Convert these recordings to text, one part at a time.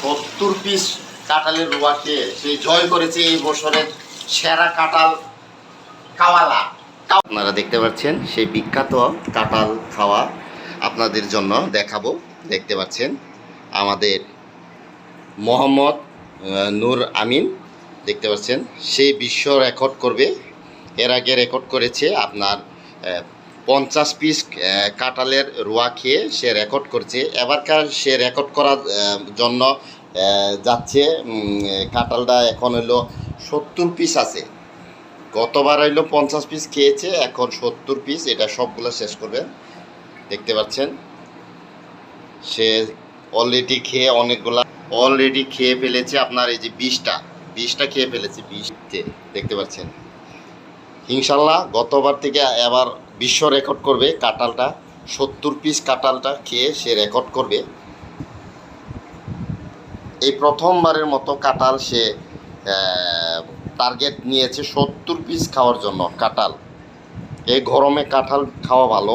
সত্তর পিস কাঁঠালের রুয়া খেয়ে সে জয় করেছে এই বছরের সেরা কাঁঠাল কাওয়ালা। আপনারা দেখতে পাচ্ছেন সেই বিখ্যাত কাঁঠাল খাওয়া আপনাদের জন্য দেখাবো। দেখতে পাচ্ছেন আমাদের মোহাম্মদ নূর আমিন। দেখতে পাচ্ছেন, সে বিশ্ব রেকর্ড করবে। এর আগে রেকর্ড করেছে আপনার পঞ্চাশ পিস কাঁঠালের রোয়া খেয়ে সে রেকর্ড করছে। এবারকার সে রেকর্ড করার জন্য যাচ্ছে উম, কাঁঠালটা এখন হলো সত্তর পিস আছে। গতবার হইল পঞ্চাশ পিস খেয়েছে এখন সত্তর পিস এটা সবগুলো শেষ করবে। দেখতে পাচ্ছেন সে অলরেডি খেয়ে অনেকগুলা অলরেডি খেয়ে ফেলেছে আপনার এই যে বিশটা বিশটা খেয়ে ফেলেছে বিশতে দেখতে পাচ্ছেন। ইনশাল্লাহ গতবার থেকে এবার বিশ্ব রেকর্ড করবে কাঁঠালটা। সত্তর পিস কাঁঠালটা খেয়ে সে রেকর্ড করবে। এই প্রথমবারের মতো কাঁঠাল সে টার্গেট নিয়েছে সত্তর পিস খাওয়ার জন্য কাঁঠাল। এই গরমে কাঁঠাল খাওয়া ভালো।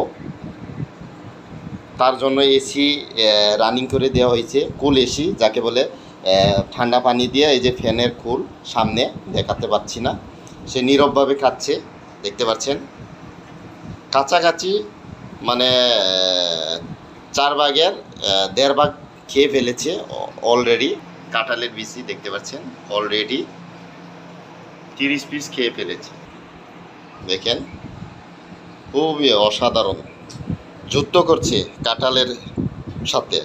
তার জন্য এসি রানিং করে দেওয়া হয়েছে। কুল এসি যাকে বলে ঠান্ডা পানি দিয়ে এই যে ফ্যানের কুল সামনে দেখাতে পাচ্ছি না। সে নীরবভাবে খাচ্ছে, দেখতে পাচ্ছেন। কাছাকাছি মানে চার ভাগের দেড় ভাগ খেয়ে ফেলেছে অলরেডি কাঁঠালের বিচি দেখতে পাচ্ছেন অলরেডি তিরিশ পিস খেয়ে ফেলেছে। দেখেন, খুবই অসাধারণ। যুদ্ধ করছে কাঁঠালের সাথে।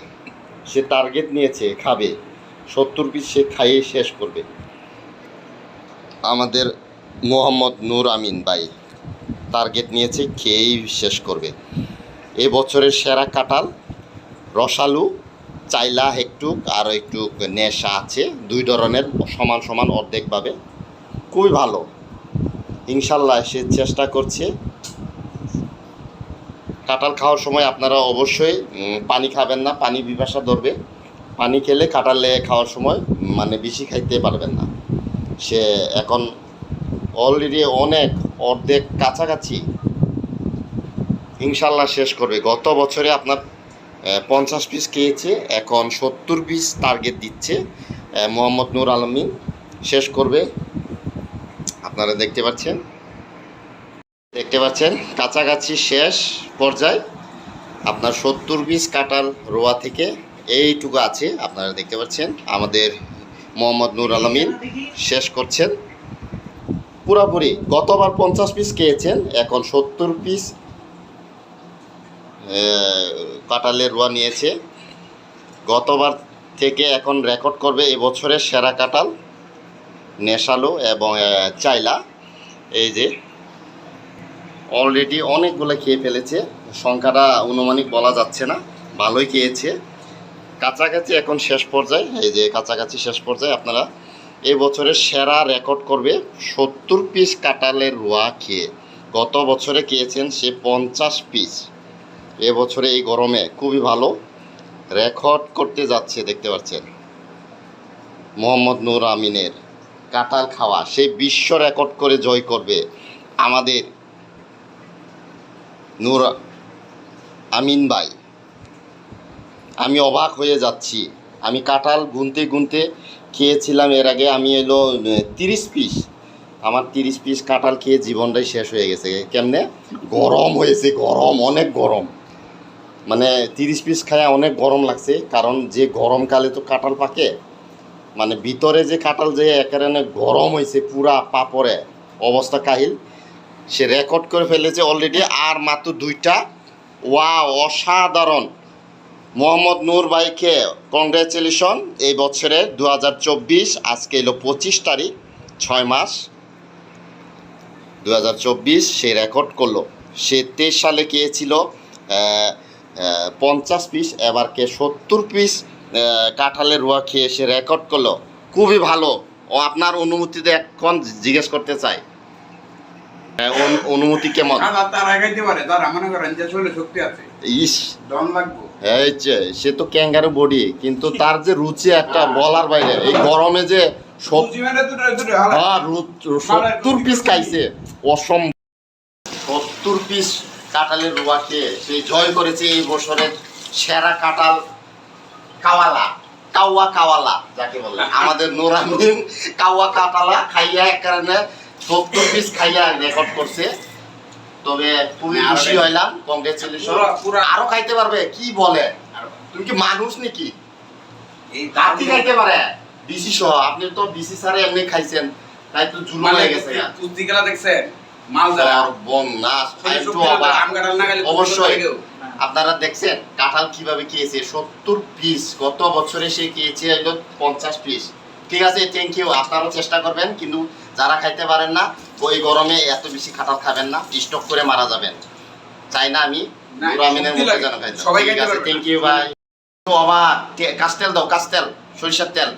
সে টার্গেট নিয়েছে, খাবে। সত্তর পিস সে খাইয়ে শেষ করবে। আমাদের মোহাম্মদ নূর আমিন ভাই। টার্গেট নিয়েছে, খেয়েই শেষ করবে। এ বছরের সেরা কাঁঠাল, রসালু চাইলা একটু আর একটু নেশা আছে, দুই ধরনের সমান সমান অর্ধেকভাবে খুবই ভালো। ইনশাল্লাহ সে চেষ্টা করছে। কাঁঠাল খাওয়ার সময় আপনারা অবশ্যই পানি খাবেন না, পানি পিপাসা ধরবে। পানি খেলে কাঁঠালে খাওয়ার সময় মানে বেশি খাইতে পারবেন না। সে এখন অলরেডি অনেক অর্ধেক কাছাকাছি ইনশাল্লাহ শেষ করবে। গত বছরে আপনার পঞ্চাশ পিস খেয়েছে, এখন সত্তর পিস টার্গেট দিচ্ছে মোহাম্মদ নূর আলমিন। শেষ করবে। আপনারা দেখতে পাচ্ছেন। দেখতে পাচ্ছেন, কাছাকাছি শেষ পর্যায়ে। আপনার সত্তর পিস কাটাল রোয়া থেকে এইটুকু আছে, আপনারা দেখতে পাচ্ছেন। আমাদের মোহাম্মদ নূর আলমিন শেষ করছেন। পুরাপুরি গতবার পঞ্চাশ পিস খেয়েছেন, এখন সত্তর পিস কাটালের রোয়া নিয়েছে। গতবার থেকে এখন রেকর্ড করবে এবছরের সেরা কাটাল নেশালো এবং চাইলা এই যে অলরেডি অনেকগুলো খেয়ে ফেলেছে, সংখ্যাটা অনুমানিক বলা যাচ্ছে না, ভালোই খেয়েছে। কাছাকাছি এখন শেষ পর্যায়ে, এই যে কাছাকাছি শেষ পর্যায়ে আপনারা এই বছরের সেরা রেকর্ড করবে সত্তর পিস কাটালের রোয়া খেয়ে। গত বছরে খেয়েছেন সে পঞ্চাশ পিস এ বছরে এই গরমে খুবই ভালো রেকর্ড করতে যাচ্ছে, দেখতে পাচ্ছেন। মোহাম্মদ নূর আমিনের কাটাল খাওয়া, সে বিশ্ব রেকর্ড করে জয় করবে আমাদের নূর আমিন ভাই। আমি অবাক হয়ে যাচ্ছি। আমি কাঁঠাল গুনতে গুনতে খেয়েছিলাম এর আগে আমি এলো তিরিশ পিস। আমার তিরিশ পিস কাঁঠাল খেয়ে জীবনটাই শেষ হয়ে গেছে। কেমনে? গরম হয়েছে, গরম, অনেক গরম। মানে তিরিশ পিস খায় অনেক গরম লাগছে, কারণ যে গরমকালে তো কাঁঠাল পাকে মানে ভিতরে যে কাঁঠাল যে একেবারে গরম হয়েছে, পুরা পাপড়ে অবস্থা কাহিল। সে রেকর্ড করে ফেলেছে অলরেডি আর মাত্র দুইটা। ওয়া অসাধারণ। মোহাম্মদ নূর ভাইকে কংগ্রেচুলেশন এই বছরে দু আজকে এলো পঁচিশ তারিখ, ছয় মাস। দু হাজার চব্বিশ সে রেকর্ড করল। সে তেইশ সালে খেয়েছিল পঞ্চাশ পিস এবার কে সত্তর পিস কাঁঠালের রোয়া খেয়ে সে রেকর্ড করল। খুবই ভালো। ও আপনার অনুমতিতে এখন জিজ্ঞেস করতে চাই। অনুমতি কেমন? তার আগাইতে পারে। তারা মনে করেন যে শক্তি আছে। ইস। এই যে সে তো ক্যাঙ্গারু বডি কিন্তু তার যে রুচি একটা বলার বাইরে এই গরমে যে মানে হ্যাঁ, সত্তর পিস খাইছে। অসম সত্তর পিস কাঁঠালের রোয়া খেয়ে সে জয় করেছে এই বছরের সেরা কাঁঠাল কাওয়ালা কাওয়া কাওয়া কাওয়ালা যাকে বলে। আমাদের নোরামিন কাওয়া কাটালা খাইয়া এক কারণে সত্তর পিস খাইয়া রেকর্ড করছে। তবে খুবই খুশি হইলাম কংগ্রেচুলেশন আরও খাইতে পারবে কি বলে? তুমি কি মানুষ নাকি? খাইতে পারে? বিসি সহ আপনি তো বিসি সারে এমনি খাইছেন তাই তো জুলুম মানে হয়ে গেছে দেখছেন? অবশ্যই। আপনারা দেখছেন কাঁঠাল কীভাবে খেয়েছে? সত্তর পিস গত বছরে সে খেয়েছে পঞ্চাশ পিস ঠিক আছে থ্যাংক ইউ আপনারাও চেষ্টা করবেন কিন্তু যারা খাইতে পারেন না ওই গরমে এত বেশি খাটাল খাবেন না স্টক করে মারা যাবেন। চাই না আমি? গ্রামীণের মধ্যে। যেন ঠিক আছে থ্যাংক ইউ ভাই তো অবাক কাস্টেল কাস্তেল দাও কাস্তেল সরিষার তেল।